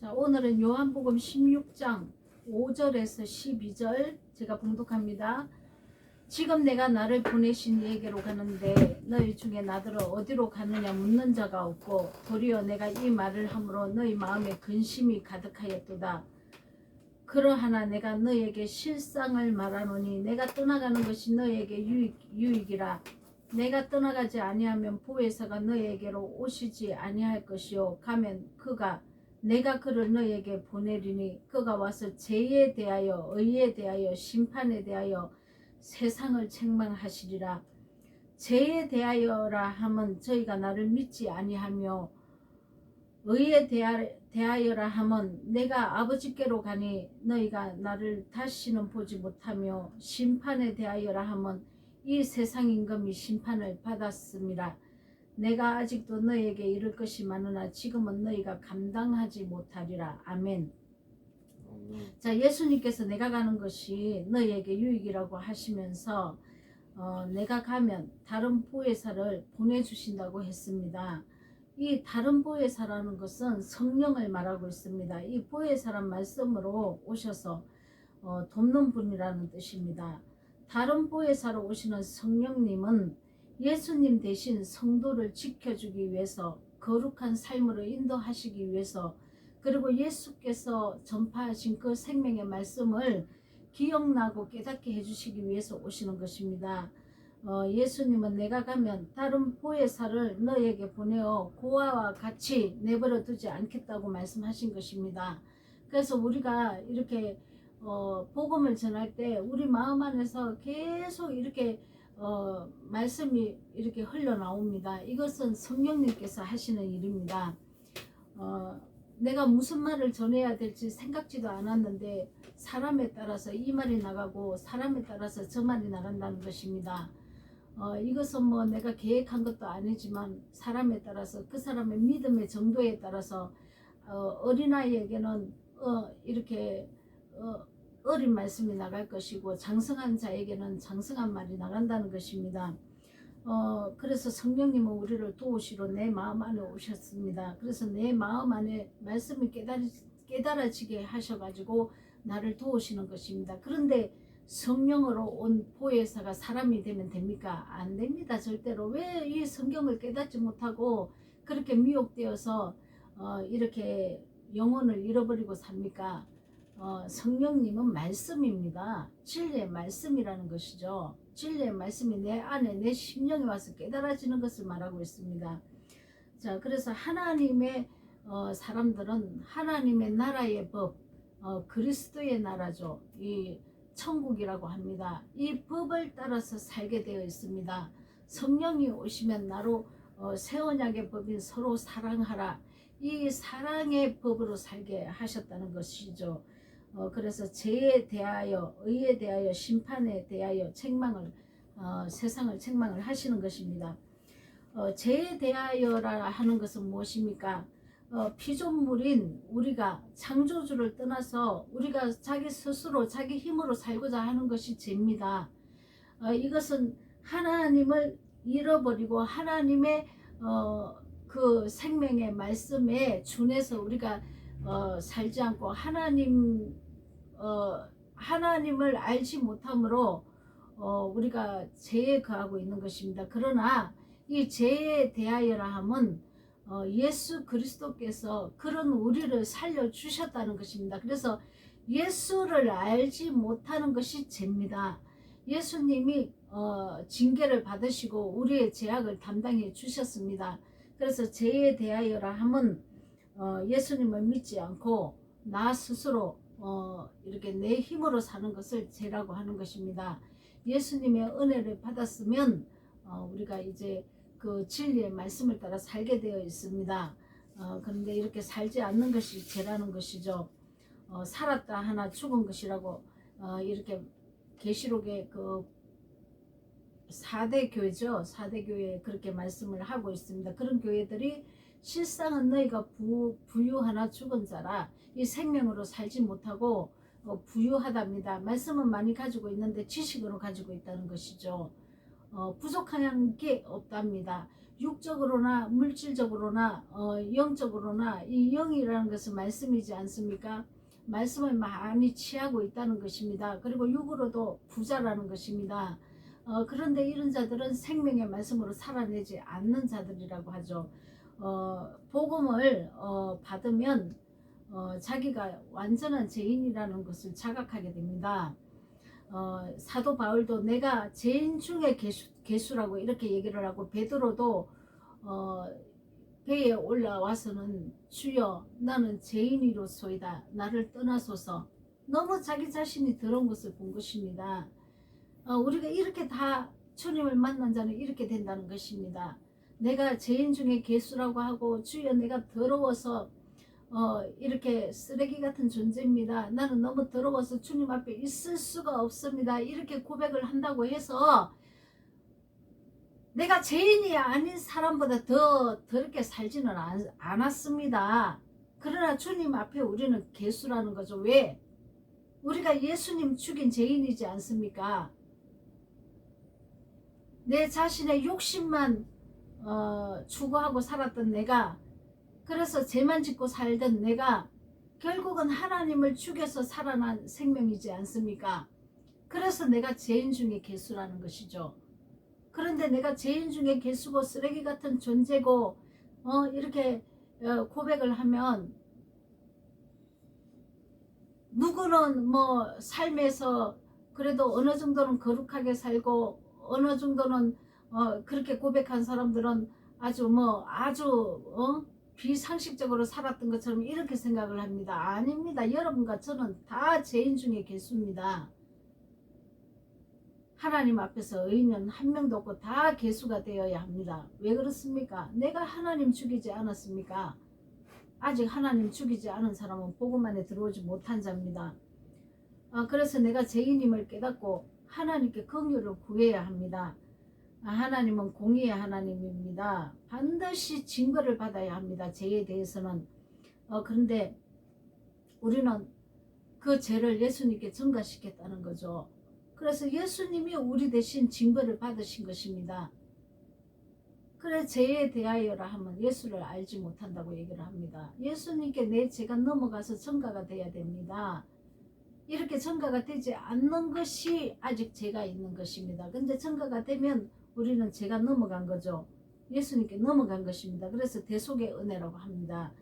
자, 오늘은 요한복음 16장 5절에서 12절 제가 봉독합니다. 지금 내가 나를 보내신 이에게로 가는데 너희 중에 나더러 어디로 가느냐 묻는 자가 없고 도리어 내가 이 말을 함으로 너희 마음에 근심이 가득하였도다. 그러하나 내가 너에게 실상을 말하노니 내가 떠나가는 것이 너에게 유익, 유익이라 내가 떠나가지 아니하면 보혜사가 너에게로 오시지 아니할 것이요 가면 그가 내가 그를 너에게 보내리니 그가 와서 죄에 대하여 의에 대하여 심판에 대하여 세상을 책망하시리라 죄에 대하여라 함은 저희가 나를 믿지 아니하며 의에 대하, 대하여라 함은 내가 아버지께로 가니 너희가 나를 다시는 보지 못하며 심판에 대하여라 함은 이 세상 임금이 심판을 받았습니다. 내가 아직도 너에게 이를 것이 많으나 지금은 너희가 감당하지 못하리라. 아멘. 자, 예수님께서 내가 가는 것이 너희에게 유익이라고 하시면서 어, 내가 가면 다른 보혜사를 보내주신다고 했습니다. 이 다른 보혜사라는 것은 성령을 말하고 있습니다. 이 보혜사란 말씀으로 오셔서 어, 돕는 분이라는 뜻입니다. 다른 보혜사로 오시는 성령님은 예수님 대신 성도를 지켜주기 위해서 거룩한 삶으로 인도하시기 위해서 그리고 예수께서 전파하신 그 생명의 말씀을 기억나고 깨닫게 해주시기 위해서 오시는 것입니다. 어, 예수님은 내가 가면 다른 보혜사를 너에게 보내어 고아와 같이 내버려 두지 않겠다고 말씀하신 것입니다. 그래서 우리가 이렇게 어, 복음을 전할 때 우리 마음 안에서 계속 이렇게 어, 말씀이 이렇게 흘러나옵니다. 이것은 성령님께서 하시는 일입니다. 어, 내가 무슨 말을 전해야 될지 생각지도 않았는데 사람에 따라서 이 말이 나가고 사람에 따라서 저 말이 나간다는 것입니다. 어, 이것은 뭐 내가 계획한 것도 아니지만 사람에 따라서 그 사람의 믿음의 정도에 따라서 어, 어린아이에게는 어, 이렇게 어, 어린 말씀이 나갈 것이고 장성한 자에게는 장성한 말이 나간다는 것입니다. 어, 그래서 성령님은 우리를 도우시러 내 마음 안에 오셨습니다. 그래서 내 마음 안에 말씀이 깨달, 깨달아지게 하셔가지고 나를 도우시는 것입니다. 그런데 성령으로 온 보혜사가 사람이 되면 됩니까? 안 됩니다. 절대로. 왜 이 성경을 깨닫지 못하고 그렇게 미혹되어서 어, 이렇게 영혼을 잃어버리고 삽니까? 어, 성령님은 말씀입니다. 진리의 말씀이라는 것이죠. 진리의 말씀이 내 안에 내 심령에 와서 깨달아지는 것을 말하고 있습니다. 자, 그래서 하나님의 어, 사람들은 하나님의 나라의 법, 어, 그리스도의 나라죠. 이 천국이라고 합니다. 이 법을 따라서 살게 되어 있습니다. 성령이 오시면 나로 어, 새 언약의 법인 서로 사랑하라. 이 사랑의 법으로 살게 하셨다는 것이죠. 어, 그래서 죄에 대하여 의에 대하여 심판에 대하여 책망을 어, 세상을 책망을 하시는 것입니다. 어, 죄에 대하여라 하는 것은 무엇입니까? 어, 피조물인 우리가 창조주를 떠나서 우리가 자기 스스로 자기 힘으로 살고자 하는 것이 죄입니다. 어, 이것은 하나님을 잃어버리고 하나님의 어, 그 생명의 말씀에 준해서 우리가 어, 살지 않고 하나님 어, 하나님을 알지 못함으로 어, 우리가 죄에 거하고 있는 것입니다. 그러나 이 죄에 대하여라 함은 어, 예수 그리스도께서 그런 우리를 살려 주셨다는 것입니다. 그래서 예수를 알지 못하는 것이 죄입니다. 예수님이 어, 징계를 받으시고 우리의 죄악을 담당해 주셨습니다. 그래서 죄에 대하여라 함은 어, 예수님을 믿지 않고 나 스스로 어, 이렇게 내 힘으로 사는 것을 죄라고 하는 것입니다. 예수님의 은혜를 받았으면 어, 우리가 이제 그 진리의 말씀을 따라 살게 되어 있습니다. 어, 그런데 이렇게 살지 않는 것이 죄라는 것이죠. 어, 살았다 하나 죽은 것이라고 어, 이렇게 계시록의 그 4대 교회죠. 4대 교회 그렇게 말씀을 하고 있습니다. 그런 교회들이 실상은 너희가 부, 부유하나 죽은 자라 이 생명으로 살지 못하고 어, 부유하답니다. 말씀은 많이 가지고 있는데 지식으로 가지고 있다는 것이죠. 어, 부족한 게 없답니다. 육적으로나 물질적으로나 어, 영적으로나 이 영이라는 것은 말씀이지 않습니까? 말씀을 많이 취하고 있다는 것입니다. 그리고 육으로도 부자라는 것입니다. 어, 그런데 이런 자들은 생명의 말씀으로 살아내지 않는 자들이라고 하죠. 어, 복음을 어, 받으면 어, 자기가 완전한 죄인이라는 것을 자각하게 됩니다. 어, 사도 바울도 내가 죄인 중에 개수, 개수라고 이렇게 얘기를 하고 베드로도 어, 배에 올라와서는 주여 나는 죄인이로소이다 나를 떠나소서 너무 자기 자신이 더러운 것을 본 것입니다. 어, 우리가 이렇게 다 주님을 만난 자는 이렇게 된다는 것입니다. 내가 죄인 중에 개수라고 하고 주여 내가 더러워서 어, 이렇게 쓰레기 같은 존재입니다. 나는 너무 더러워서 주님 앞에 있을 수가 없습니다. 이렇게 고백을 한다고 해서 내가 죄인이 아닌 사람보다 더 더럽게 살지는 않, 않았습니다. 그러나 주님 앞에 우리는 개수라는 거죠. 왜? 우리가 예수님 죽인 죄인이지 않습니까? 내 자신의 욕심만 어, 추구하고 살았던 내가 그래서 죄만 짓고 살던 내가 결국은 하나님을 죽여서 살아난 생명이지 않습니까? 그래서 내가 죄인 중에 개수라는 것이죠. 그런데 내가 죄인 중에 개수고 쓰레기 같은 존재고 어, 이렇게 어, 고백을 하면 누구는 뭐 삶에서 그래도 어느 정도는 거룩하게 살고 어느 정도는 어, 그렇게 고백한 사람들은 아주 뭐 아주 어? 비상식적으로 살았던 것처럼 이렇게 생각을 합니다. 아닙니다. 여러분과 저는 다 죄인 중에 개수입니다. 하나님 앞에서 의인은 한 명도 없고 다 개수가 되어야 합니다. 왜 그렇습니까? 내가 하나님 죽이지 않았습니까? 아직 하나님 죽이지 않은 사람은 복음 안에 들어오지 못한 자입니다. 아, 그래서 내가 죄인임을 깨닫고 하나님께 긍휼을 구해야 합니다. 아, 하나님은 공의의 하나님입니다. 반드시 징벌을 받아야 합니다. 죄에 대해서는. 어, 그런데 우리는 그 죄를 예수님께 전가시켰다는 거죠. 그래서 예수님이 우리 대신 징벌을 받으신 것입니다. 그래 죄에 대하여라 하면 예수를 알지 못한다고 얘기를 합니다. 예수님께 내 죄가 넘어가서 전가가 돼야 됩니다. 이렇게 전가가 되지 않는 것이 아직 죄가 있는 것입니다. 근데 전가가 되면 우리는 죄가 넘어간 거죠. 예수님께 넘어간 것입니다. 그래서 대속의 은혜라고 합니다.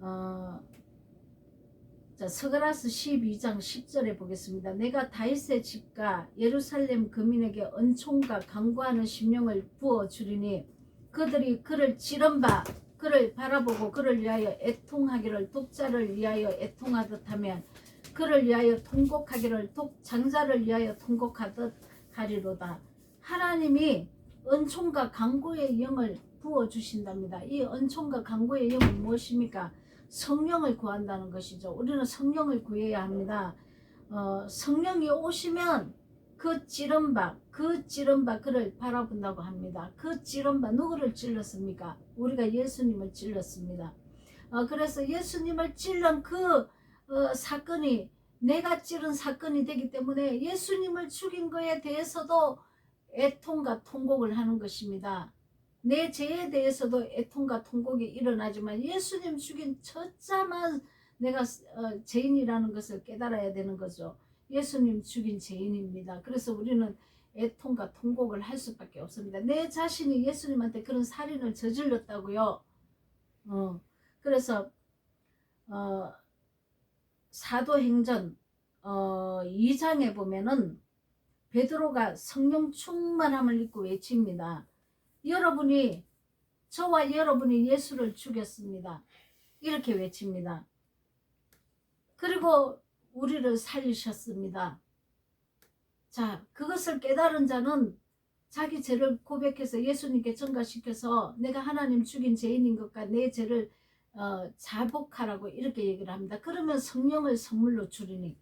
어, 자, 스가라스 12장 10절에 보겠습니다. 내가 다윗의 집과 예루살렘 거민에게 은총과 강구하는 심령을 부어 주리니 그들이 그를 지른바 그를 바라보고 그를 위하여 애통하기를 독자를 위하여 애통하듯 하면 그를 위하여 통곡하기를 독 장자를 위하여 통곡하듯 하리로다. 하나님이 은총과 강구의 영을 부어 주신답니다. 이 은총과 강구의 영은 무엇입니까? 성령을 구한다는 것이죠. 우리는 성령을 구해야 합니다. 어, 성령이 오시면 그 찌른 바, 그 찌른 바 그를 바라본다고 합니다. 그 찌른 바 누구를 찔렀습니까? 우리가 예수님을 찔렀습니다. 어, 그래서 예수님을 찔른 그 어, 사건이 내가 찌른 사건이 되기 때문에 예수님을 죽인 것에 대해서도 애통과 통곡을 하는 것입니다. 내 죄에 대해서도 애통과 통곡이 일어나지만 예수님 죽인 첫자만 내가 어, 죄인이라는 것을 깨달아야 되는 거죠. 예수님 죽인 죄인입니다. 그래서 우리는 애통과 통곡을 할 수밖에 없습니다. 내 자신이 예수님한테 그런 살인을 저질렀다고요. 어, 그래서 어, 사도행전 어, 2장에 보면은 베드로가 성령 충만함을 입고 외칩니다. 여러분이 저와 여러분이 예수를 죽였습니다. 이렇게 외칩니다. 그리고 우리를 살리셨습니다. 자, 그것을 깨달은 자는 자기 죄를 고백해서 예수님께 전가시켜서 내가 하나님 죽인 죄인인 것과 내 죄를 어, 자복하라고 이렇게 얘기를 합니다. 그러면 성령을 선물로 주리니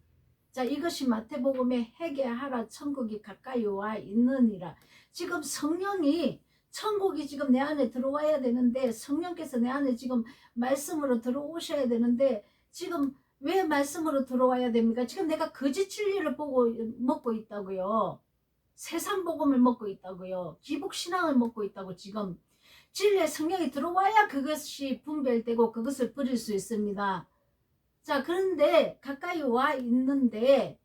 자 이것이 마태복음에 회개하라 천국이 가까이 와 있느니라 지금 성령이 천국이 지금 내 안에 들어와야 되는데 성령께서 내 안에 지금 말씀으로 들어오셔야 되는데 지금 왜 말씀으로 들어와야 됩니까? 지금 내가 거짓 진리를 보고 먹고 있다고요. 세상 복음을 먹고 있다고요. 기복 신앙을 먹고 있다고 지금 진리의 성령이 들어와야 그것이 분별되고 그것을 버릴 수 있습니다. 자, 그런데 가까이 와 있는데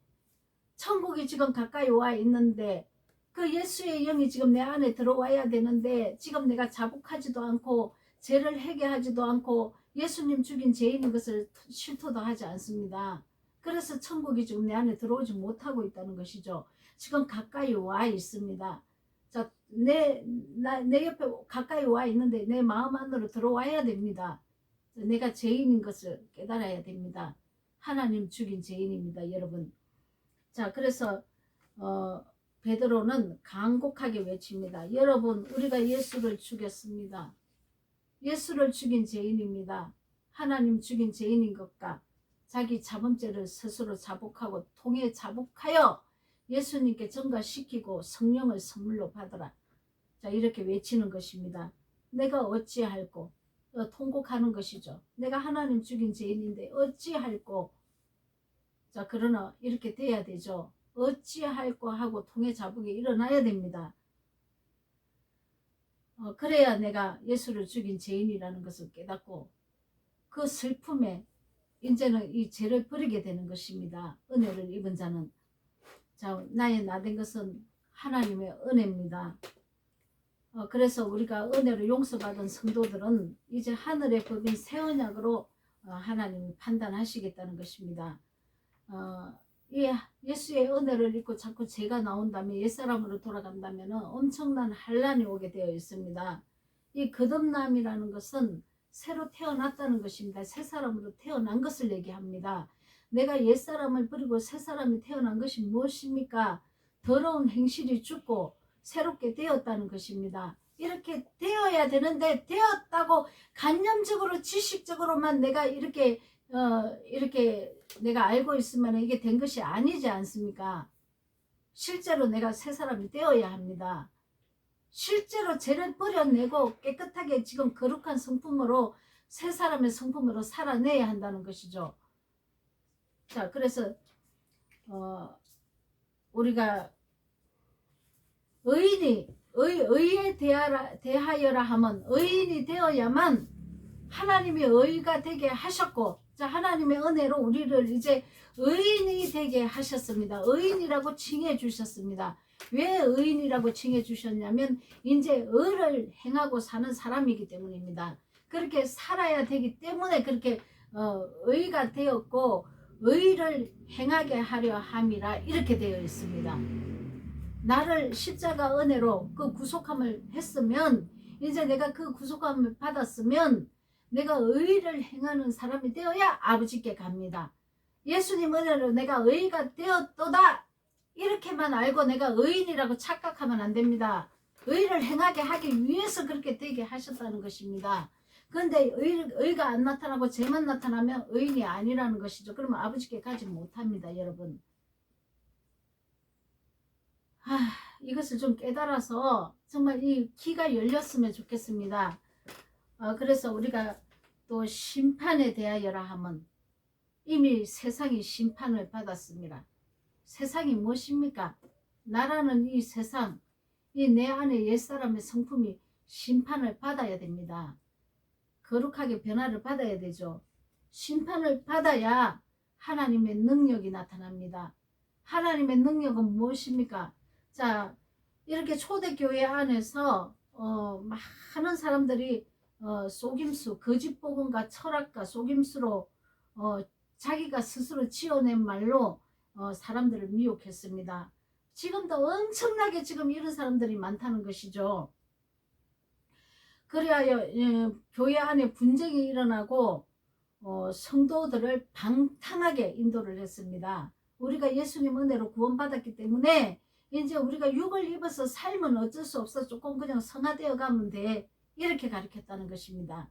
천국이 지금 가까이 와 있는데 그 예수의 영이 지금 내 안에 들어와야 되는데 지금 내가 자복하지도 않고 죄를 회개하지도 않고 예수님 죽인 죄인인 것을 실토도 하지 않습니다. 그래서 천국이 지금 내 안에 들어오지 못하고 있다는 것이죠. 지금 가까이 와 있습니다. 자, 내, 나, 내 옆에 가까이 와 있는데 내 마음 안으로 들어와야 됩니다. 내가 죄인인 것을 깨달아야 됩니다. 하나님 죽인 죄인입니다, 여러분. 자, 그래서, 어, 베드로는 간곡하게 외칩니다. 여러분, 우리가 예수를 죽였습니다. 예수를 죽인 죄인입니다. 하나님 죽인 죄인인 것과 자기 자범죄를 스스로 자복하고 통해 자복하여 예수님께 전가시키고 성령을 선물로 받아라. 자, 이렇게 외치는 것입니다. 내가 어찌할꼬? 어, 통곡하는 것이죠. 내가 하나님 죽인 죄인인데 어찌할꼬? 자, 그러나 이렇게 돼야 되죠. 어찌할꼬 하고 통해 자복이 일어나야 됩니다. 어, 그래야 내가 예수를 죽인 죄인이라는 것을 깨닫고 그 슬픔에 이제는 이 죄를 버리게 되는 것입니다. 은혜를 입은 자는. 자, 나의 나 된 것은 하나님의 은혜입니다. 어, 그래서 우리가 은혜로 용서받은 성도들은 이제 하늘의 법인 새 언약으로 어, 하나님이 판단하시겠다는 것입니다. 어, 이 예수의 은혜를 입고 자꾸 죄가 나온다면 옛사람으로 돌아간다면 엄청난 환란이 오게 되어 있습니다. 이 거듭남이라는 것은 새로 태어났다는 것입니다. 새 사람으로 태어난 것을 얘기합니다. 내가 옛사람을 버리고 새 사람이 태어난 것이 무엇입니까? 더러운 행실이 죽고 새롭게 되었다는 것입니다. 이렇게 되어야 되는데 되었다고 간념적으로 지식적으로만 내가 이렇게 어 이렇게 내가 알고 있으면 이게 된 것이 아니지 않습니까? 실제로 내가 새 사람이 되어야 합니다. 실제로 죄를 버려내고 깨끗하게 지금 거룩한 성품으로 새 사람의 성품으로 살아내야 한다는 것이죠. 자, 그래서 어, 우리가 의인이 의, 의에 대하라, 대하여라 하면 의인이 되어야만 하나님이 의가 되게 하셨고 자 하나님의 은혜로 우리를 이제 의인이 되게 하셨습니다. 의인이라고 칭해 주셨습니다. 왜 의인이라고 칭해 주셨냐면 이제 의를 행하고 사는 사람이기 때문입니다. 그렇게 살아야 되기 때문에 그렇게 어, 의가 되었고 의를 행하게 하려 함이라 이렇게 되어 있습니다. 나를 십자가 은혜로 그 구속함을 했으면 이제 내가 그 구속함을 받았으면 내가 의를 행하는 사람이 되어야 아버지께 갑니다. 예수님 은혜로 내가 의가 되었도다 이렇게만 알고 내가 의인이라고 착각하면 안 됩니다. 의를 행하게 하기 위해서 그렇게 되게 하셨다는 것입니다. 그런데 의, 의가 안 나타나고 죄만 나타나면 의인이 아니라는 것이죠. 그러면 아버지께 가지 못합니다, 여러분. 아, 이것을 좀 깨달아서 정말 이 귀가 열렸으면 좋겠습니다. 어, 그래서 우리가 또 심판에 대하여라 하면 이미 세상이 심판을 받았습니다. 세상이 무엇입니까? 나라는 이 세상, 이 내 안에 옛사람의 성품이 심판을 받아야 됩니다. 거룩하게 변화를 받아야 되죠. 심판을 받아야 하나님의 능력이 나타납니다. 하나님의 능력은 무엇입니까? 자, 이렇게 초대교회 안에서 어, 많은 사람들이 어, 속임수, 거짓복음과 철학과 속임수로 어, 자기가 스스로 지어낸 말로 어, 사람들을 미혹했습니다. 지금도 엄청나게 지금 이런 사람들이 많다는 것이죠. 그리하여 예, 교회 안에 분쟁이 일어나고 어, 성도들을 방탕하게 인도를 했습니다. 우리가 예수님 은혜로 구원받았기 때문에 이제 우리가 육을 입어서 삶은 어쩔 수 없어 조금 그냥 성화되어 가면 돼 이렇게 가르쳤다는 것입니다.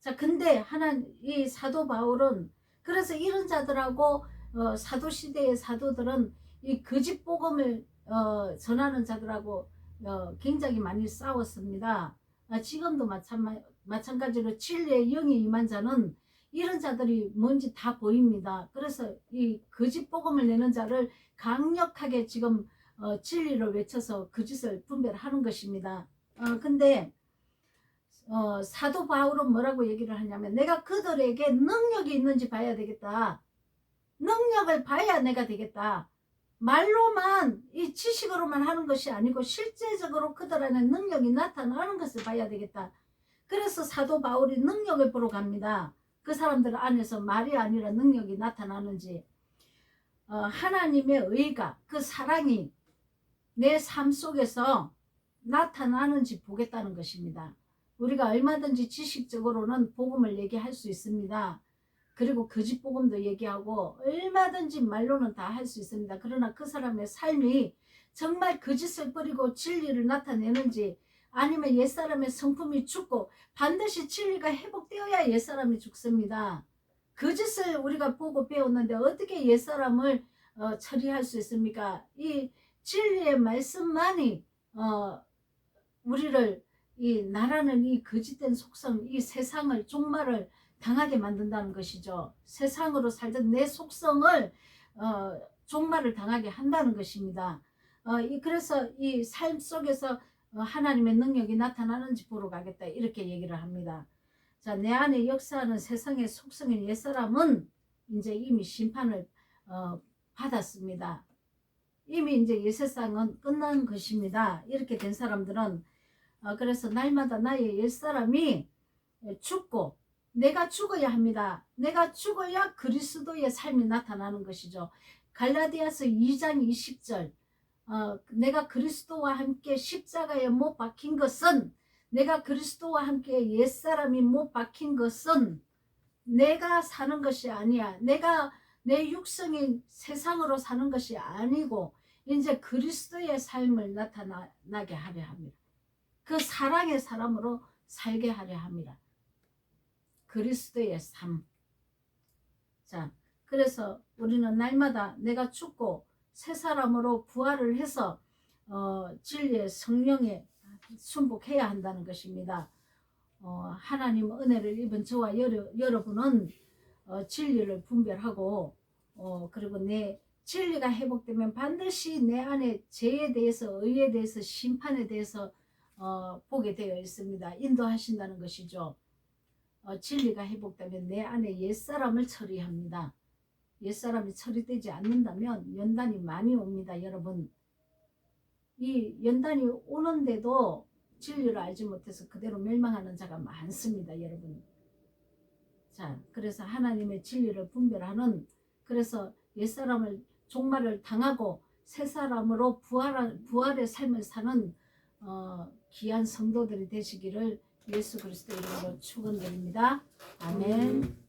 자 근데 하나 이 사도 바울은 그래서 이런 자들하고 어, 사도 시대의 사도들은 이 거짓 복음을 어, 전하는 자들하고 어, 굉장히 많이 싸웠습니다. 아, 지금도 마찬, 마찬가지로 진리의 영이 임한 자는 이런 자들이 뭔지 다 보입니다. 그래서 이 거짓 복음을 내는 자를 강력하게 지금 어, 진리를 외쳐서 거짓을 분별하는 것입니다. 어, 근데 어, 사도 바울은 뭐라고 얘기를 하냐면 내가 그들에게 능력이 있는지 봐야 되겠다. 능력을 봐야 내가 되겠다. 말로만 이 지식으로만 하는 것이 아니고 실제적으로 그들 안에 능력이 나타나는 것을 봐야 되겠다. 그래서 사도 바울이 능력을 보러 갑니다. 그 사람들 안에서 말이 아니라 능력이 나타나는지 어, 하나님의 의가 그 사랑이 내 삶 속에서 나타나는지 보겠다는 것입니다. 우리가 얼마든지 지식적으로는 복음을 얘기할 수 있습니다. 그리고 거짓 복음도 얘기하고 얼마든지 말로는 다 할 수 있습니다. 그러나 그 사람의 삶이 정말 거짓을 버리고 진리를 나타내는지 아니면 옛사람의 성품이 죽고 반드시 진리가 회복되어야 옛사람이 죽습니다. 거짓을 우리가 보고 배웠는데 어떻게 옛사람을 어, 처리할 수 있습니까? 이 진리의 말씀만이 어, 우리를 이 나라는 이 거짓된 속성, 이 세상을 종말을 당하게 만든다는 것이죠. 세상으로 살던 내 속성을 어, 종말을 당하게 한다는 것입니다. 어, 이, 그래서 이 삶 속에서 어, 하나님의 능력이 나타나는지 보러 가겠다 이렇게 얘기를 합니다. 자, 내 안에 역사하는 세상의 속성인 옛사람은 이제 이미 심판을 어, 받았습니다. 이미 이제 옛세상은 끝난 것입니다. 이렇게 된 사람들은 어, 그래서 날마다 나의 옛사람이 죽고 내가 죽어야 합니다. 내가 죽어야 그리스도의 삶이 나타나는 것이죠. 갈라디아서 2장 20절 어, 내가 그리스도와 함께 십자가에 못 박힌 것은 내가 그리스도와 함께 옛사람이 못 박힌 것은 내가 사는 것이 아니야. 내가 내 육성이 세상으로 사는 것이 아니고 이제 그리스도의 삶을 나타나게 하려 합니다. 그 사랑의 사람으로 살게 하려 합니다. 그리스도의 삶. 자, 그래서 우리는 날마다 내가 죽고 새 사람으로 부활을 해서 어, 진리의 성령에 순복해야 한다는 것입니다. 어, 하나님 은혜를 입은 저와 여러, 여러분은 어, 진리를 분별하고 어, 그리고 내 진리가 회복되면 반드시 내 안에 죄에 대해서 의에 대해서 심판에 대해서 어, 보게 되어 있습니다. 인도하신다는 것이죠. 어, 진리가 회복되면 내 안에 옛사람을 처리합니다. 옛사람이 처리되지 않는다면 연단이 많이 옵니다. 여러분. 이 연단이 오는데도 진리를 알지 못해서 그대로 멸망하는 자가 많습니다. 여러분. 자, 그래서 하나님의 진리를 분별하는 그래서 옛사람을 종말을 당하고 새 사람으로 부활, 부활의 삶을 사는 어, 귀한 성도들이 되시기를 예수 그리스도 이름으로 축원드립니다. 아멘.